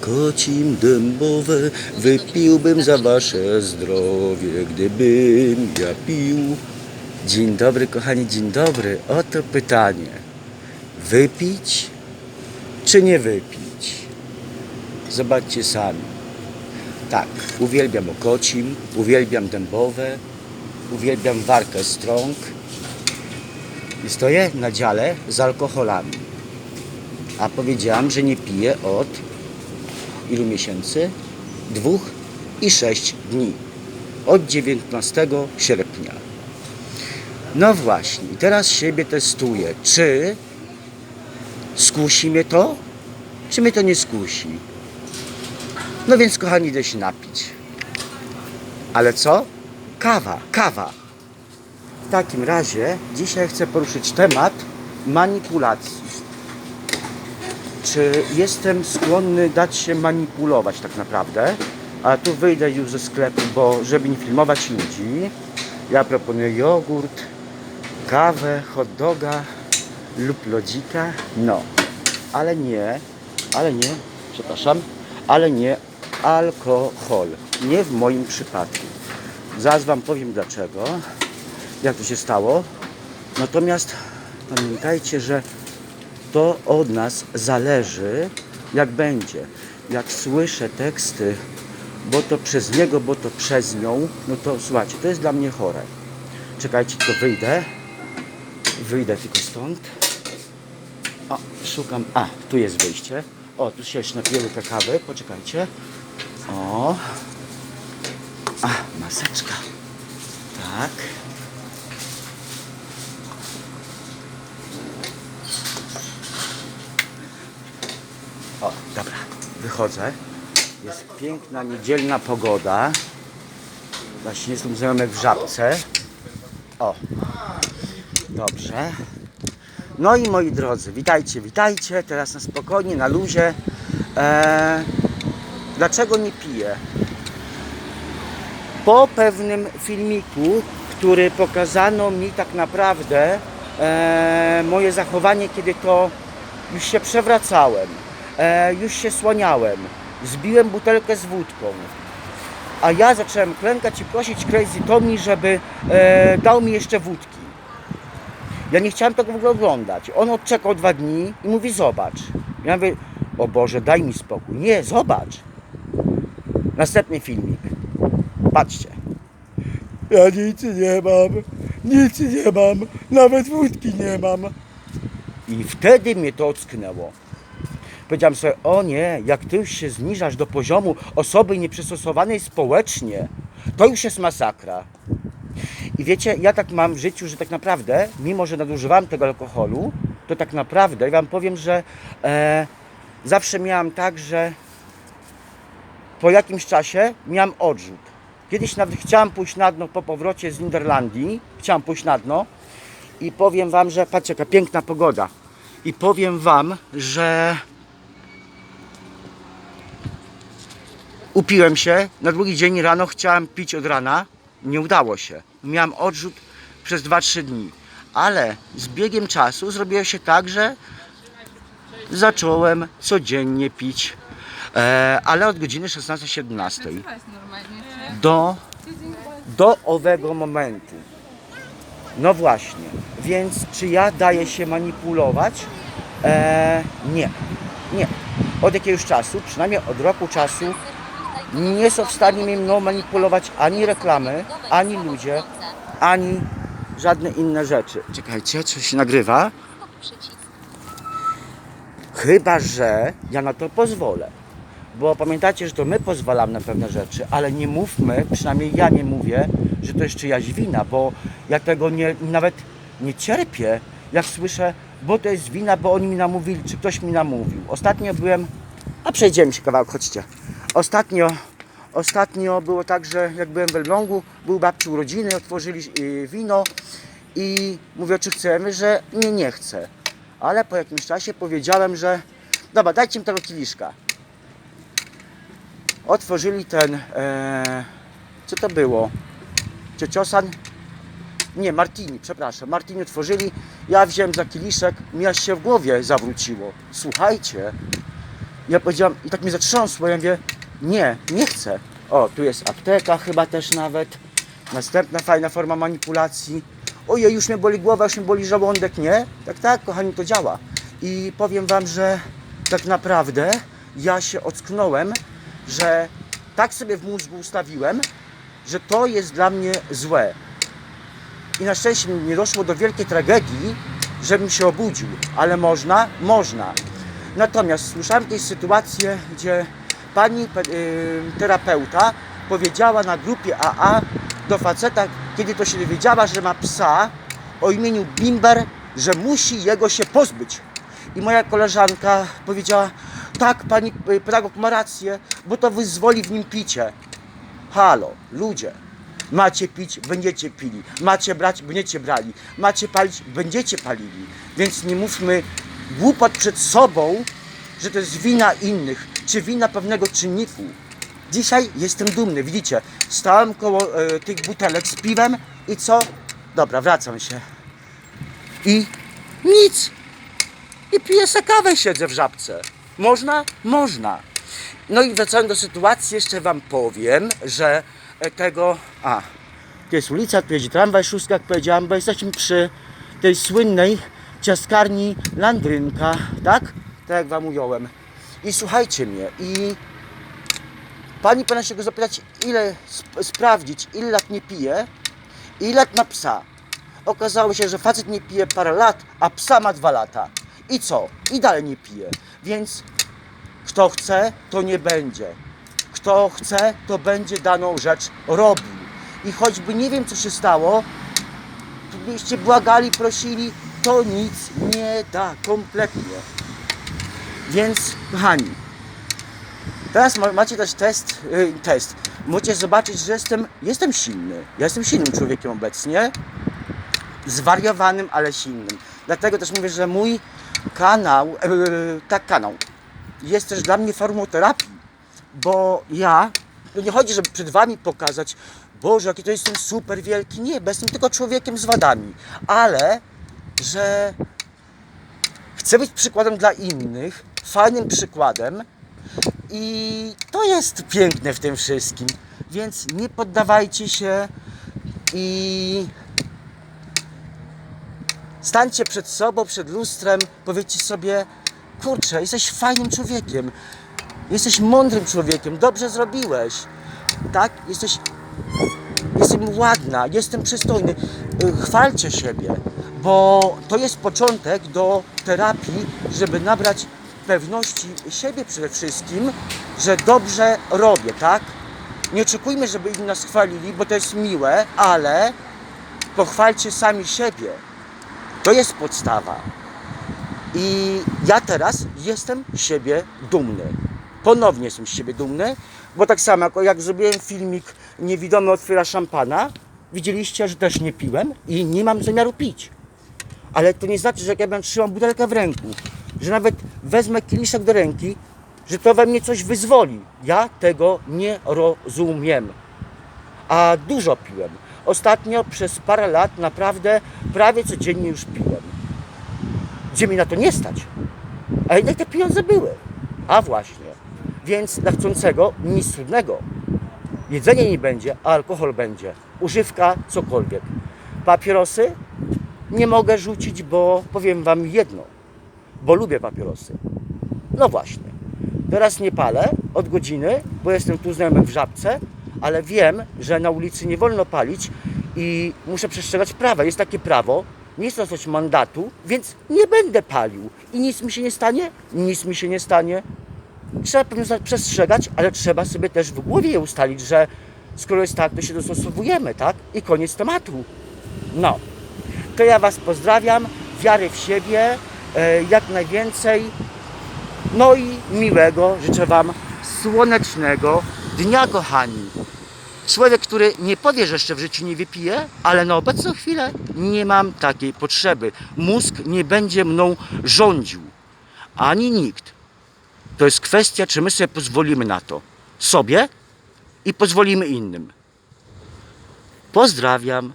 Kocim dębowe wypiłbym za wasze zdrowie, gdybym ja pił. Dzień dobry, kochani, dzień dobry. Oto pytanie. Wypić czy nie wypić? Zobaczcie sami. Tak, uwielbiam okocim, uwielbiam dębowe, uwielbiam warkę strąg i stoję na dziale z alkoholami. A powiedziałam, że nie piję od ilu miesięcy? Dwóch i sześć dni. Od 19 sierpnia. No właśnie, teraz siebie testuję. Czy skusi mnie to, czy mnie to nie skusi? No więc, kochani, idę się napić. Ale co? Kawa, kawa. W takim razie dzisiaj chcę poruszyć temat manipulacji czy jestem skłonny dać się manipulować tak naprawdę. A tu wyjdę już ze sklepu, bo żeby nie filmować ludzi, ja proponuję jogurt, kawę, hot doga lub lodzika. No, ale nie, ale nie, przepraszam, ale nie alkohol. Nie w moim przypadku. Zaraz Wam powiem dlaczego, jak to się stało. Natomiast pamiętajcie, że to od nas zależy, jak będzie. Jak słyszę teksty, bo to przez niego, bo to przez nią, no to słuchajcie, to jest dla mnie chore. Czekajcie, to wyjdę. Wyjdę tylko stąd. O, szukam. A, tu jest wyjście. O, tu się jeszcze napijemy te kawy. Poczekajcie. O. A, maseczka. Tak. O, dobra, wychodzę. Jest piękna, niedzielna pogoda. Właśnie jestem znajomych w żabce. O, dobrze. No i moi drodzy, witajcie, witajcie. Teraz na spokojnie, na luzie. Eee, dlaczego nie piję? Po pewnym filmiku, który pokazano mi tak naprawdę e, moje zachowanie, kiedy to już się przewracałem, e, już się słaniałem, zbiłem butelkę z wódką, a ja zacząłem klękać i prosić Crazy Tommy, żeby e, dał mi jeszcze wódki. Ja nie chciałem tego w ogóle oglądać. On odczekał dwa dni i mówi zobacz. Ja mówię, o Boże, daj mi spokój. Nie, zobacz. Następny filmik. Patrzcie. Ja nic nie mam, nic nie mam, nawet wódki nie mam. I wtedy mnie to ocknęło. Powiedziałem sobie, o nie, jak ty już się zniżasz do poziomu osoby nieprzystosowanej społecznie, to już jest masakra. I wiecie, ja tak mam w życiu, że tak naprawdę, mimo że nadużywałem tego alkoholu, to tak naprawdę, ja wam powiem, że e, zawsze miałam tak, że po jakimś czasie miałem odrzut. Kiedyś nawet chciałem pójść na dno po powrocie z Niderlandii, chciałem pójść na dno i powiem wam, że patrzcie, jaka piękna pogoda. I powiem wam, że upiłem się, na drugi dzień rano chciałem pić od rana, nie udało się. Miałem odrzut przez 2-3 dni, ale z biegiem czasu zrobiło się tak, że zacząłem codziennie pić, e, ale od godziny 16-17 Słuchaj, normalnie. do, do owego momentu. No właśnie, więc czy ja daję się manipulować? E, nie, nie. Od jakiegoś czasu, przynajmniej od roku czasu, nie są w stanie mnie mną manipulować ani reklamy, ani ludzie, ani żadne inne rzeczy. Czekajcie, coś się nagrywa? Chyba, że ja na to pozwolę. Bo pamiętacie, że to my pozwalamy na pewne rzeczy, ale nie mówmy, przynajmniej ja nie mówię, że to jest czyjaś wina, bo ja tego nie, nawet nie cierpię, jak słyszę, bo to jest wina, bo oni mi namówili, czy ktoś mi namówił. Ostatnio byłem, a przejdziemy się kawałek, chodźcie. Ostatnio, ostatnio było tak, że jak byłem w Elblągu, był babci urodziny, otworzyli y, wino i mówię, czy chcemy, że nie, nie chcę. Ale po jakimś czasie powiedziałem, że dobra, dajcie mi tego kieliszka otworzyli ten, e, co to było? Cieciosan? Nie, Martini, przepraszam. Martini otworzyli, ja wziąłem za kieliszek, mi aż się w głowie zawróciło. Słuchajcie, Ja powiedziałam, i tak mnie zatrząsło, ja mówię, nie, nie chcę. O, tu jest apteka chyba też nawet. Następna fajna forma manipulacji. Ojej, już mnie boli głowa, już mnie boli żołądek, nie? Tak, tak, kochani, to działa. I powiem wam, że tak naprawdę ja się ocknąłem, że tak sobie w mózgu ustawiłem, że to jest dla mnie złe. I na szczęście nie doszło do wielkiej tragedii, żebym się obudził. Ale można? Można. Natomiast słyszałem kiedyś sytuację, gdzie pani y, terapeuta powiedziała na grupie AA do faceta, kiedy to się dowiedziała, że ma psa o imieniu Bimber, że musi jego się pozbyć. I moja koleżanka powiedziała, tak, pani y, pedagog ma rację, bo to wyzwoli w nim picie. Halo, ludzie. Macie pić, będziecie pili. Macie brać, będziecie brali. Macie palić, będziecie palili. Więc nie mówmy głupot przed sobą, że to jest wina innych, czy wina pewnego czynniku. Dzisiaj jestem dumny, widzicie? Stałem koło e, tych butelek z piwem i co? Dobra, wracam się. I nic. I piję se kawę, siedzę w żabce. Można? Można. No i wracając do sytuacji, jeszcze Wam powiem, że e, tego... A, tu jest ulica, tu jedzie tramwaj szóstka, jak powiedziałem, bo jesteśmy przy tej słynnej ciastkarni Landrynka, tak? Tak jak Wam ująłem. I słuchajcie mnie, i Pani powinna się go zapytać, ile sp- sprawdzić, ile lat nie pije, i lat ma psa. Okazało się, że facet nie pije parę lat, a psa ma dwa lata. I co? I dalej nie pije. Więc kto chce, to nie będzie. Kto chce, to będzie daną rzecz robił. I choćby nie wiem, co się stało, byście błagali, prosili, to nic nie da kompletnie. Więc, kochani, teraz ma- macie też test, y, test. Możecie zobaczyć, że jestem, jestem silny. Ja jestem silnym człowiekiem obecnie. Zwariowanym, ale silnym. Dlatego też mówię, że mój kanał, yy, tak kanał, jest też dla mnie formą terapii, bo ja, to nie chodzi, żeby przed Wami pokazać, Boże, jaki to jestem super wielki, nie, bo jestem tylko człowiekiem z wadami, ale, że chcę być przykładem dla innych, fajnym przykładem. I to jest piękne w tym wszystkim, więc nie poddawajcie się i Stańcie przed sobą, przed lustrem, powiedzcie sobie, kurczę, jesteś fajnym człowiekiem, jesteś mądrym człowiekiem, dobrze zrobiłeś, tak? Jesteś, jestem ładna, jestem przystojny. Chwalcie siebie, bo to jest początek do terapii, żeby nabrać pewności siebie przede wszystkim, że dobrze robię, tak? Nie oczekujmy, żeby inni nas chwalili, bo to jest miłe, ale pochwalcie sami siebie. To jest podstawa. I ja teraz jestem siebie dumny. Ponownie jestem z siebie dumny, bo tak samo jak, zrobiłem filmik Niewidomy otwiera szampana, widzieliście, że też nie piłem i nie mam zamiaru pić. Ale to nie znaczy, że jak ja będę trzymał butelkę w ręku, że nawet wezmę kieliszek do ręki, że to we mnie coś wyzwoli. Ja tego nie rozumiem a dużo piłem. Ostatnio przez parę lat naprawdę prawie codziennie już piłem. Gdzie mi na to nie stać. A jednak te pieniądze były. A właśnie. Więc dla chcącego nic trudnego. Jedzenie nie będzie, a alkohol będzie. Używka, cokolwiek. Papierosy nie mogę rzucić, bo powiem Wam jedno. Bo lubię papierosy. No właśnie. Teraz nie palę od godziny, bo jestem tu znajomym w żabce, ale wiem, że na ulicy nie wolno palić i muszę przestrzegać prawa. Jest takie prawo, nie dostać mandatu, więc nie będę palił. I nic mi się nie stanie? Nic mi się nie stanie. Trzeba pewnie przestrzegać, ale trzeba sobie też w głowie ustalić, że skoro jest tak, to się dostosowujemy, tak? I koniec tematu. No. To ja Was pozdrawiam, wiary w siebie, jak najwięcej. No i miłego życzę Wam słonecznego dnia, kochani. Człowiek, który nie powie, że jeszcze w życiu nie wypije, ale na obecną chwilę nie mam takiej potrzeby. Mózg nie będzie mną rządził, ani nikt. To jest kwestia, czy my sobie pozwolimy na to. Sobie i pozwolimy innym. Pozdrawiam.